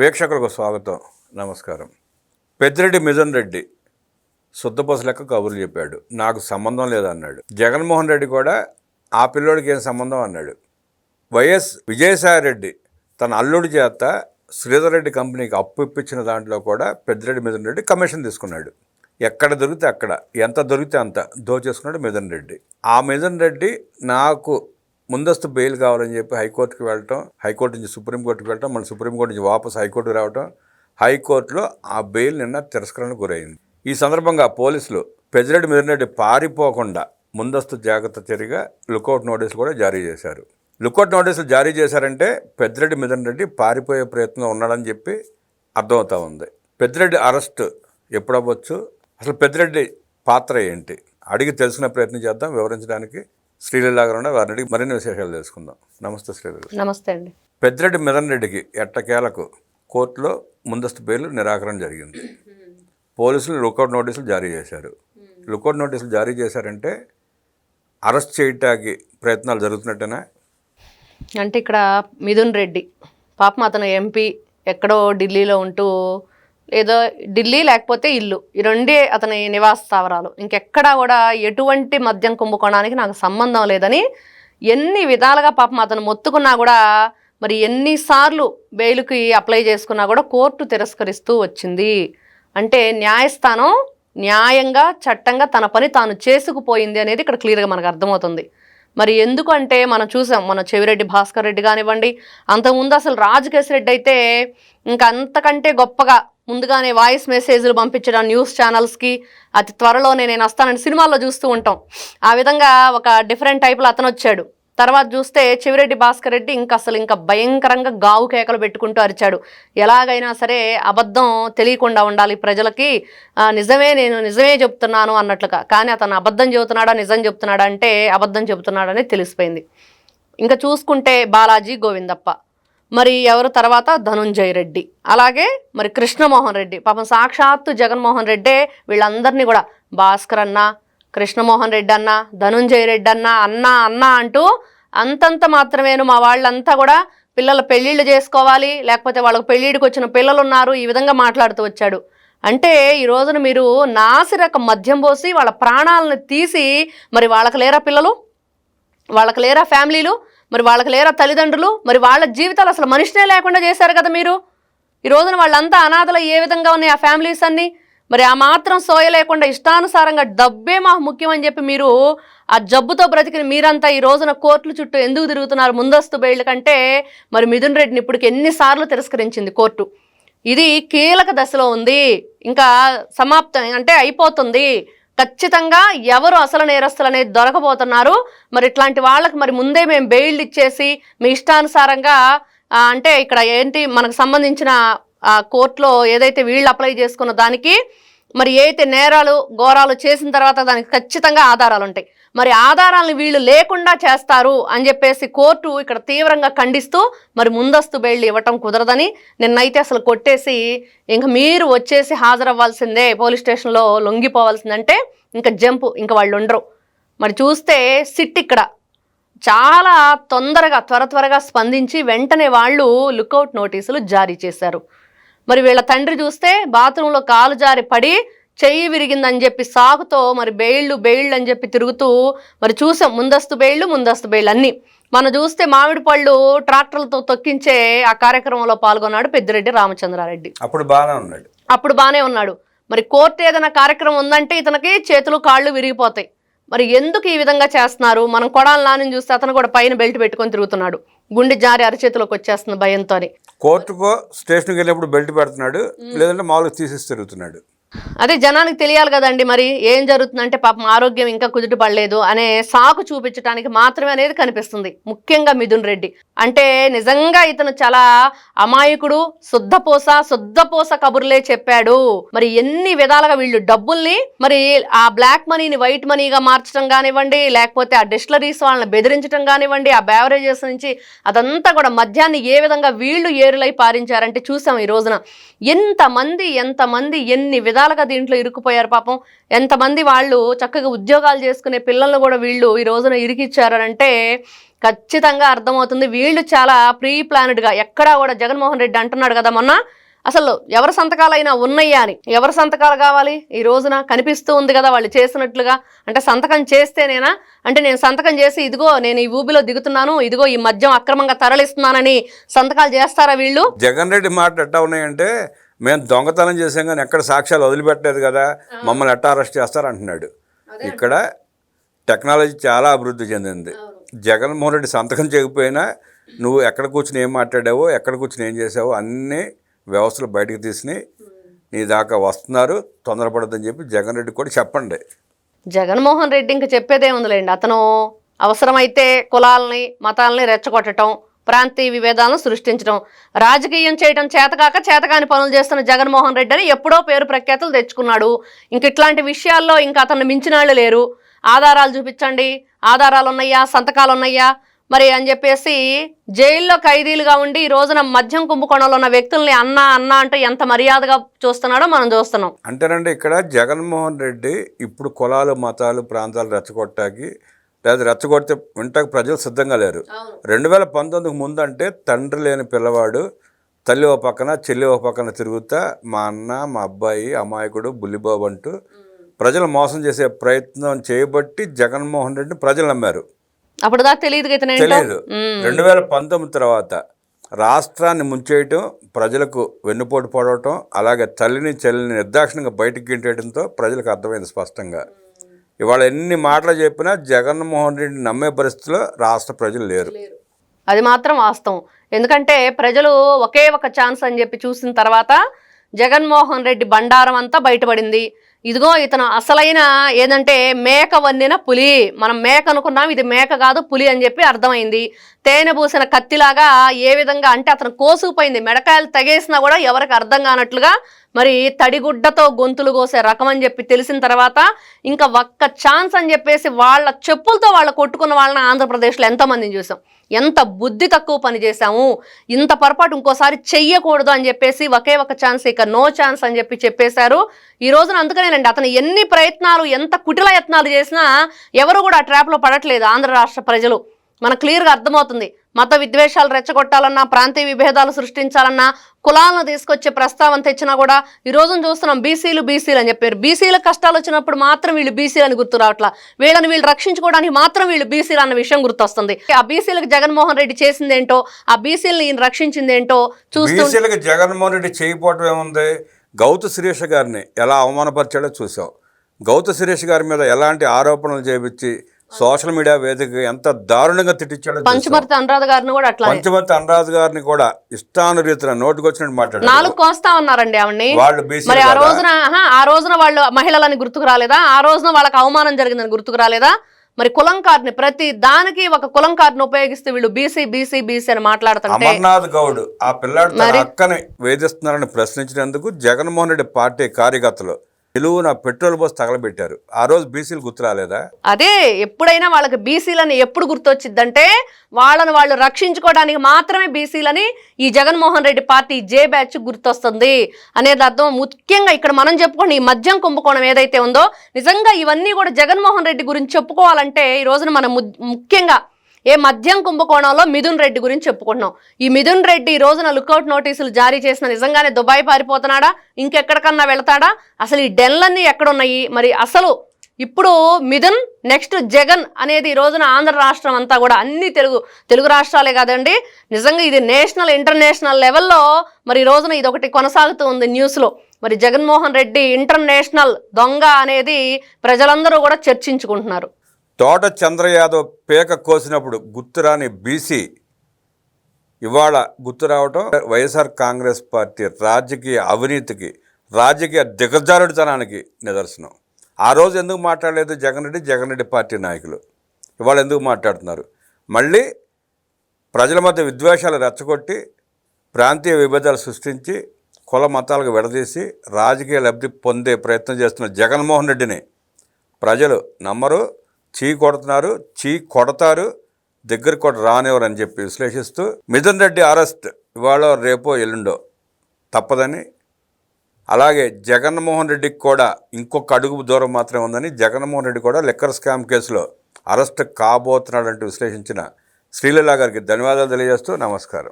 వీక్షకులకు స్వాగతం. నమస్కారం. పెద్దిరెడ్డి మిథున్ రెడ్డి శుద్ధపస లెక్క కబుర్లు చెప్పాడు. నాకు సంబంధం లేదన్నాడు. జగన్మోహన్ రెడ్డి కూడా ఆ పిల్లోడికి ఏం సంబంధం అన్నాడు. వైఎస్ విజయసాయి రెడ్డి తన అల్లుడి చేత శ్రీధర్ రెడ్డి కంపెనీకి అప్పు ఇప్పించిన దాంట్లో కూడా పెద్దిరెడ్డి మిథున్ రెడ్డి కమిషన్ తీసుకున్నాడు. ఎక్కడ దొరికితే అక్కడ ఎంత దొరికితే అంత దోచేసుకున్నాడు మిథున్ రెడ్డి. ఆ మిథున్ రెడ్డి నాకు ముందస్తు బెయిల్ కావాలని చెప్పి హైకోర్టుకి వెళ్ళటం హైకోర్టు నుంచి సుప్రీంకోర్టుకి వెళ్ళటం మన సుప్రీంకోర్టు నుంచి వాపస్ హైకోర్టు రావటం హైకోర్టులో ఆ బెయిల్ నిన్న తిరస్కరణకు గురైంది. ఈ సందర్భంగా పోలీసులు పెద్దిరెడ్డి మిథున్ రెడ్డి పారిపోకుండా ముందస్తు జాగ్రత్త చర్యగా లుకౌట్ నోటీసులు కూడా జారీ చేశారు. లుకౌట్ నోటీసులు జారీ చేశారంటే పెద్దిరెడ్డి మిథున్ రెడ్డి పారిపోయే ప్రయత్నం ఉన్నాడని చెప్పి అర్థమవుతా ఉంది. పెద్దిరెడ్డి అరెస్ట్ ఎప్పుడవ్వచ్చు? అసలు పెద్దిరెడ్డి పాత్ర ఏంటి? అడిగి తెలుసుకునే ప్రయత్నం చేద్దాం వివరించడానికి శ్రీలీల గారు ఉన్న వారిని అడిగి మరిన్ని విశేషాలు తెలుసుకుందాం. నమస్తే శ్రీలీల. నమస్తే అండి. పెద్దిరెడ్డి మిథన్ రెడ్డికి ఎట్టకేలకు కోర్టులో ముందస్తు బెయిల్ నిరాకరణ జరిగింది. పోలీసులు లుకౌట్ నోటీసులు జారీ చేశారు. లుకౌట్ నోటీసులు జారీ చేశారంటే అరెస్ట్ చేయటానికి ప్రయత్నాలు జరుగుతున్నట్టేనా? అంటే ఇక్కడ మిథున్ రెడ్డి పాపం అతను ఎంపీ ఎక్కడో ఢిల్లీలో ఉంటూ ఏదో ఢిల్లీ లేకపోతే ఇల్లు. ఈ రెండే అతని నివాస స్థావరాలు. ఇంకెక్కడా కూడా ఎటువంటి మద్యం కుంభకోణానికి నాకు సంబంధం లేదని ఎన్ని విధాలుగా పాపం అతను మొత్తుకున్నా కూడా మరి ఎన్నిసార్లు బెయిల్కి అప్లై చేసుకున్నా కూడా కోర్టు తిరస్కరిస్తూ వచ్చింది. అంటే న్యాయస్థానం న్యాయంగా చట్టంగా తన పని తాను చేసుకుపోయింది అనేది ఇక్కడ క్లియర్గా మనకు అర్థమవుతుంది. మరి ఎందుకు అంటే మనం చూసాం మన చెవిరెడ్డి భాస్కర్ రెడ్డి కానివ్వండి అంతకుముందు అసలు రాజకేశ్ రెడ్డి అయితే ఇంకా అంతకంటే గొప్పగా ముందుగానే వాయిస్ మెసేజ్లు పంపించడం న్యూస్ ఛానల్స్కి. అతి త్వరలోనే నేను వస్తానని సినిమాల్లో చూస్తూ ఉంటాం. ఆ విధంగా ఒక డిఫరెంట్ టైప్లో అతను వచ్చాడు తర్వాత చూస్తే చెవిరెడ్డి భాస్కర్ రెడ్డి ఇంకా అసలు ఇంకా భయంకరంగా గావు కేకలు పెట్టుకుంటూ అరిచాడు. ఎలాగైనా సరే అబద్ధం తెలియకుండా ఉండాలి ప్రజలకి. నిజమే నేను నిజమే చెప్తున్నాను అన్నట్లుగా. కానీ అతను అబద్ధం చెబుతున్నాడా నిజం చెబుతున్నాడా అంటే అబద్ధం చెబుతున్నాడని తెలిసిపోయింది. ఇంకా చూసుకుంటే బాలాజీ గోవిందప్ప. మరి ఎవరు తర్వాత? ధనుంజయ రెడ్డి. అలాగే మరి కృష్ణమోహన్ రెడ్డి. పాపం సాక్షాత్తు జగన్మోహన్ రెడ్డే వీళ్ళందరినీ కూడా భాస్కర్ అన్న కృష్ణమోహన్ రెడ్డి అన్న ధనుంజయ రెడ్డి అన్న అన్న అన్న అంటూ అంతంత మాత్రమేను మా వాళ్ళంతా కూడా పిల్లల పెళ్ళిళ్ళు చేసుకోవాలి లేకపోతే వాళ్ళకు పెళ్ళిడికి వచ్చిన పిల్లలు ఉన్నారు ఈ విధంగా మాట్లాడుతూ వచ్చాడు. అంటే ఈ రోజున మీరు నాసిరక మద్యం పోసి వాళ్ళ ప్రాణాలను తీసి మరి వాళ్ళకి లేరా పిల్లలు? వాళ్ళకి లేరా ఫ్యామిలీలు? మరి వాళ్ళకి లేరా తల్లిదండ్రులు? మరి వాళ్ళ జీవితాలు అసలు మనిషినే లేకుండా చేశారు కదా మీరు? ఈ రోజున వాళ్ళంతా అనాథలు ఏ విధంగా ఉన్నాయి ఆ ఫ్యామిలీస్ అన్నీ? మరి ఆ మాత్రం సోయ లేకుండా ఇష్టానుసారంగా డబ్బే మాకు ముఖ్యం అని చెప్పి మీరు ఆ జబ్బుతో బ్రతికిన మీరంతా ఈ రోజున కోర్టుల చుట్టూ ఎందుకు తిరుగుతున్నారు? ముందస్తు బెయిల్ కంటే మరి మిథున్ రెడ్డిని ఇప్పటికి ఎన్నిసార్లు తిరస్కరించింది కోర్టు. ఇది కీలక దశలో ఉంది. ఇంకా సమాప్తం అంటే అయిపోతుంది. ఖచ్చితంగా ఎవరు అసలు నేరస్తులు అనేది దొరకబోతున్నారు. మరి ఇట్లాంటి వాళ్ళకి మరి ముందే మేము బెయిల్ ఇచ్చేసి మీ ఇష్టానుసారంగా అంటే ఇక్కడ ఏంటి మనకు సంబంధించిన కోర్టులో ఏదైతే వీళ్ళు అప్లై చేసుకున్న దానికి మరి ఏదైతే నేరాలు ఘోరాలు చేసిన తర్వాత దానికి ఖచ్చితంగా ఆధారాలు ఉంటాయి మరి ఆధారాలను వీళ్ళు లేకుండా చేస్తారు అని చెప్పేసి కోర్టు ఇక్కడ తీవ్రంగా ఖండిస్తూ మరి ముందస్తు బెయిల్ ఇవ్వటం కుదరదని నిన్నైతే అసలు కొట్టేసి ఇంకా మీరు వచ్చేసి హాజరవ్వాల్సిందే పోలీస్ స్టేషన్లో లొంగిపోవాల్సిందంటే ఇంకా జంపు ఇంకా వాళ్ళు ఉండరు. మరి చూస్తే సిట్ ఇక్కడ చాలా తొందరగా త్వర త్వరగా స్పందించి వెంటనే వాళ్ళు లుకౌట్ నోటీసులు జారీ చేశారు. మరి వీళ్ళ తండ్రి చూస్తే బాత్రూంలో కాలు జారి పడి చెయ్యి విరిగిందని చెప్పి సాకుతో మరి బెయిళ్ళు బెయిళ్ళు అని చెప్పి తిరుగుతూ మరి చూసాం. ముందస్తు బెయిళ్ళు ముందస్తు బెయిళ్ళు అన్నీ. మనం చూస్తే మామిడి పళ్ళు ట్రాక్టర్లతో తొక్కించే ఆ కార్యక్రమంలో పాల్గొన్నాడు పెద్దిరెడ్డి రామచంద్రారెడ్డి. అప్పుడు బాగానే ఉన్నాడు. అప్పుడు బాగానే ఉన్నాడు. మరి కోర్టు ఏదైనా కార్యక్రమం ఉందంటే ఇతనికి చేతులు కాళ్ళు విరిగిపోతాయి. మరి ఎందుకు ఈ విధంగా చేస్తున్నారు? మనం కొడాల నాని చూస్తే అతను కూడా పైన బెల్ట్ పెట్టుకొని తిరుగుతున్నాడు. గుండె జారి అరచేతిలోకి వచ్చేస్తుంది భయంతోని. కోర్టుకో స్టేషన్కి వెళ్ళినప్పుడు బెల్ట్ పెడుతున్నాడు లేదంటే మామూలుగా తీసేసి తిరుగుతున్నాడు. అదే జనానికి తెలియాలి కదండి మరి ఏం జరుగుతుందంటే పాపం ఆరోగ్యం ఇంకా కుదుట పడలేదు అనే సాకు చూపించడానికి మాత్రమే అనేది కనిపిస్తుంది ముఖ్యంగా మిథున్ రెడ్డి. అంటే నిజంగా ఇతను చాలా అమాయకుడు శుద్ధపోస శుద్ధపోస కబుర్లే చెప్పాడు. మరి ఎన్ని విధాలుగా వీళ్ళు డబ్బుల్ని మరి ఆ బ్లాక్ మనీని వైట్ మనీగా మార్చడం కానివ్వండి లేకపోతే ఆ డిస్టలరీస్ వాళ్ళని బెదిరించడం కానివ్వండి ఆ బేవరేజెస్ నుంచి అదంతా కూడా మద్యాన్ని ఏ విధంగా వీళ్ళు ఏరులై పారించారంటే చూసాం ఈ రోజున. ఎంతమంది ఎంతమంది ఎన్ని విధాలుగా దీంట్లో ఇరుక్కుపోయారు పాపం. ఎంతమంది వాళ్ళు చక్కగా ఉద్యోగాలు చేసుకునే పిల్లలను కూడా వీళ్ళు ఈ రోజున ఇరికిచ్చారనంటే ఖచ్చితంగా అర్థమవుతుంది. వీళ్ళు చాలా ప్రీ ప్లానెడ్గా ఎక్కడా కూడా జగన్మోహన్ రెడ్డి అంటున్నాడు కదా మొన్న. అసలు ఎవరి సంతకాలైనా ఉన్నాయా అని. ఎవరి సంతకాలు కావాలి? ఈ రోజున కనిపిస్తూ ఉంది కదా వాళ్ళు చేసినట్లుగా. అంటే సంతకం చేస్తేనేనా? అంటే నేను సంతకం చేసి ఇదిగో నేను ఈ ఊబిలో దిగుతున్నాను ఇదిగో ఈ మద్యం అక్రమంగా తరలిస్తున్నానని సంతకాలు చేస్తారా వీళ్ళు? జగన్ రెడ్డి మాట ఎట్టా ఉన్నాయంటే మేము దొంగతనం చేసాం కానీ ఎక్కడ సాక్ష్యాలు వదిలిపెట్టలేదు కదా మమ్మల్ని ఎట్టా అరెస్ట్ చేస్తారు అంటున్నాడు ఇక్కడ టెక్నాలజీ చాలా అభివృద్ధి చెందింది. జగన్మోహన్ రెడ్డి సంతకం చేయకపోయినా నువ్వు ఎక్కడ కూర్చుని ఏం మాట్లాడావో ఎక్కడ కూర్చుని ఏం చేసావో అన్ని వ్యవస్థలు బయటకు తీసినాయి నీ దాకా వస్తున్నారు తొందరపడద్దని చెప్పి జగన్ రెడ్డి కూడా చెప్పండి. జగన్మోహన్ రెడ్డి ఇంకా చెప్పేదే ఉందిలేండి. అతను అవసరమైతే కులాలని మతాలని రెచ్చగొట్టడం ప్రాంతీయ విభేదాలను సృష్టించడం రాజకీయం చేయడం చేతకాక చేతకాని పనులు చేస్తున్న జగన్మోహన్ రెడ్డి అని ఎప్పుడో పేరు ప్రఖ్యాతులు తెచ్చుకున్నాడు. ఇంక ఇట్లాంటి విషయాల్లో ఇంకా అతన్ని మించిన వాళ్ళు లేరు. ఆధారాలు చూపించండి ఆధారాలు ఉన్నాయా సంతకాలు ఉన్నాయా మరి అని చెప్పేసి జైల్లో ఖైదీలుగా ఉండి ఈ రోజున మద్యం కుంభకోణంలో ఉన్న వ్యక్తుల్ని అన్న అన్న అంటే ఎంత మర్యాదగా చూస్తున్నాడో మనం చూస్తున్నాం. అంటేనండి ఇక్కడ జగన్మోహన్ రెడ్డి ఇప్పుడు కులాలు మతాలు ప్రాంతాలు రెచ్చగొట్టాకి లేదా రెచ్చగొడితే వింటాకి ప్రజలు సిద్ధంగా లేరు. రెండు వేల పంతొమ్మిదికి ముందు అంటే తండ్రి లేని పిల్లవాడు తల్లి ఓ పక్కన చెల్లి ఓ పక్కన తిరుగుతా మా అన్న మా అబ్బాయి అమాయకుడు బుల్లిబాబు అంటూ ప్రజలు మోసం చేసే ప్రయత్నం చేయబట్టి జగన్మోహన్ రెడ్డిని ప్రజలు నమ్మారు. తెలియదు. రెండు వేల పంతొమ్మిది తర్వాత రాష్ట్రాన్ని ముంచేయటం ప్రజలకు వెన్నుపోటు పడవటం అలాగే తల్లిని చెల్లిని నిర్దాక్షిణంగా బయటికి గింటేయడంతో ప్రజలకు అర్థమైంది స్పష్టంగా. ఇవాళ ఎన్ని మాటలు చెప్పినా జగన్మోహన్ రెడ్డి నమ్మే పరిస్థితిలో రాష్ట్ర ప్రజలు లేరు. అది మాత్రం వాస్తవం. ఎందుకంటే ప్రజలు ఒకే ఒక ఛాన్స్ అని చెప్పి చూసిన తర్వాత జగన్మోహన్ రెడ్డి బండారం అంతా బయటపడింది. ఇదిగో ఇతను అసలైన ఏదంటే మేక వన్నిన పులి. మనం మేక అనుకున్నాం ఇది మేక కాదు పులి అని చెప్పి అర్థమైంది. తేనె పూసిన కత్తిలాగా ఏ విధంగా అంటే అతను కోసుకుపోయింది. మెడకాయలు తగేసినా కూడా ఎవరికి అర్థం కానట్లుగా మరి తడిగుడ్డతో గొంతులు కోసే రకం అని చెప్పి తెలిసిన తర్వాత ఇంకా ఒక్క ఛాన్స్ అని చెప్పేసి వాళ్ళ చెప్పులతో వాళ్ళు కొట్టుకున్న వాళ్ళని ఆంధ్రప్రదేశ్లో ఎంతమందిని చూసాం. ఎంత బుద్ధి తక్కువ పని చేశాము. ఇంత పొరపాటు ఇంకోసారి చెయ్యకూడదు అని చెప్పేసి ఒకే ఒక ఛాన్స్ ఇక నో ఛాన్స్ అని చెప్పి చెప్పేశారు. ఈ రోజున అందుకనేనండి అతను ఎన్ని ప్రయత్నాలు ఎంత కుటిల యత్నాలు చేసినా ఎవరు కూడా ఆ ట్రాప్లో పడట్లేదు ఆంధ్ర రాష్ట్ర ప్రజలు. మనకు క్లియర్గా అర్థమవుతుంది. మత విద్వేషాలు రెచ్చగొట్టాలన్నా ప్రాంతీయ విభేదాలు సృష్టించాలన్నా కులాలను తీసుకొచ్చే ప్రస్తావన తెచ్చినా కూడా ఈ రోజున చూస్తున్నాం బీసీలు బీసీలు అని చెప్పారు. బీసీల కష్టాలు వచ్చినప్పుడు మాత్రం వీళ్ళు బీసీలు అని గుర్తు రావట్లా? వీళ్ళని వీళ్ళు రక్షించుకోవడానికి మాత్రం వీళ్ళు బీసీలు అన్న విషయం గుర్తొస్తుంది. ఆ బీసీలకు జగన్మోహన్ రెడ్డి చేసిందేంటో ఆ బీసీలను ఈయన రక్షించిందేంటో చూస్తూ జగన్మోహన్ రెడ్డి చేయకపోవటం ఏముంది? గౌత శిరీష గారిని ఎలా అవమానపరిచాడో చూసాం గౌత సురేష్ గారి మీద ఎలాంటి ఆరోపణలు చేపించి సోషల్ మీడియా వేదిక ఎంత దారుణంగా తిట్టించాడో. పంచమర్తి అనురాధ గారిని కూడా అట్లా పంచమతి అనురాధ్ గారిని కూడా ఇష్టానురీతిన నోటుకొచ్చినట్టు మాట్లాడారు నాలుగు కోస్తా ఉన్నారండి ఆవిడ్ని. వాళ్ళు మరి ఆ రోజున ఆ రోజున వాళ్ళు మహిళలని గుర్తుకు రాలేదా? ఆ రోజున వాళ్ళకి అవమానం జరిగిందని గుర్తుకు రాలేదా? మరి కులం కార్డుని ప్రతి దానికి ఒక కులం కార్డుని ఉపయోగిస్తూ వీళ్ళు బీసీ బీసీ బీసీ అని మాట్లాడుతుంటే అమర్నాథ్ గౌడ్ ఆ పిల్లాడు అక్కని వేధిస్తున్నారని ప్రశ్నించినందుకు జగన్మోహన్ రెడ్డి పార్టీ కార్యకర్తలు నిలువున పెట్రోల్ పోసి తగలబెట్టారు. ఆ రోజు బీసీలు గుర్తు రాలేదా? అదే ఎప్పుడైనా వాళ్ళకి బీసీలని ఎప్పుడు గుర్తొచ్చిద్దంటే వాళ్ళని వాళ్ళు రక్షించుకోవడానికి మాత్రమే బీసీలని ఈ Jaganmohan Reddy party J batch గుర్తొస్తుంది అనేది అర్థం. ముఖ్యంగా ఇక్కడ మనం చెప్పుకోండి ఈ మద్యం కుంభకోణం ఏదైతే ఉందో నిజంగా ఇవన్నీ కూడా జగన్మోహన్ రెడ్డి గురించి చెప్పుకోవాలంటే ఈ రోజున మనం ముఖ్యంగా ఏ మద్యం కుంభకోణంలో మిథున్ రెడ్డి గురించి చెప్పుకుంటున్నాం. ఈ మిథున్ రెడ్డి ఈ రోజున లుకౌట్ నోటీసులు జారీ చేసిన నిజంగానే దుబాయ్ పారిపోతున్నాడా? ఇంకెక్కడికన్నా వెళ్తాడా? అసలు ఈ డెన్లన్నీ ఎక్కడున్నాయి? మరి అసలు ఇప్పుడు మిథున్ నెక్స్ట్ జగన్ అనేది ఈ రోజున ఆంధ్ర రాష్ట్రం అంతా కూడా అన్ని తెలుగు తెలుగు రాష్ట్రాలే కాదండి. నిజంగా ఇది నేషనల్ ఇంటర్నేషనల్ లెవెల్లో మరి ఈ రోజున ఇది ఒకటి కొనసాగుతూ ఉంది న్యూస్లో. మరి జగన్మోహన్ రెడ్డి ఇంటర్నేషనల్ దొంగ అనేది ప్రజలందరూ కూడా చర్చించుకుంటున్నారు. తోట చంద్ర యాదవ్ పేక కోసినప్పుడు గుర్తురాని బీసీ ఇవాళ గుర్తు రావటం వైఎస్ఆర్ కాంగ్రెస్ పార్టీ రాజకీయ అవినీతికి రాజకీయ దిగజారుడితనానికి నిదర్శనం. ఆ రోజు ఎందుకు మాట్లాడలేదు జగన్ రెడ్డి? జగన్ రెడ్డి పార్టీ నాయకులు. ఇవాళ ఎందుకు మాట్లాడుతున్నారు? మళ్ళీ ప్రజల మధ్య విద్వేషాలు రెచ్చగొట్టి ప్రాంతీయ విభేదాలు సృష్టించి కుల మతాలకు విడదీసి రాజకీయ లబ్ధి పొందే ప్రయత్నం చేస్తున్న జగన్మోహన్ రెడ్డిని ప్రజలు నమ్మరు. చీ కొడుతున్నారు చీ కొడతారు దగ్గర కూడా రానివ్వరు అని చెప్పి విశ్లేషిస్తూ మిథున్ రెడ్డి అరెస్ట్ ఇవాళ రేపో ఎల్లుండో. తప్పదని. అలాగే జగన్మోహన్ రెడ్డికి కూడా ఇంకొక అడుగు దూరం మాత్రమే ఉందని జగన్మోహన్ రెడ్డి కూడా లిక్కర్ స్కామ్ కేసులో అరెస్ట్ కాబోతున్నాడంటూ విశ్లేషించిన శ్రీలీలా గారికి ధన్యవాదాలు తెలియజేస్తూ నమస్కారం.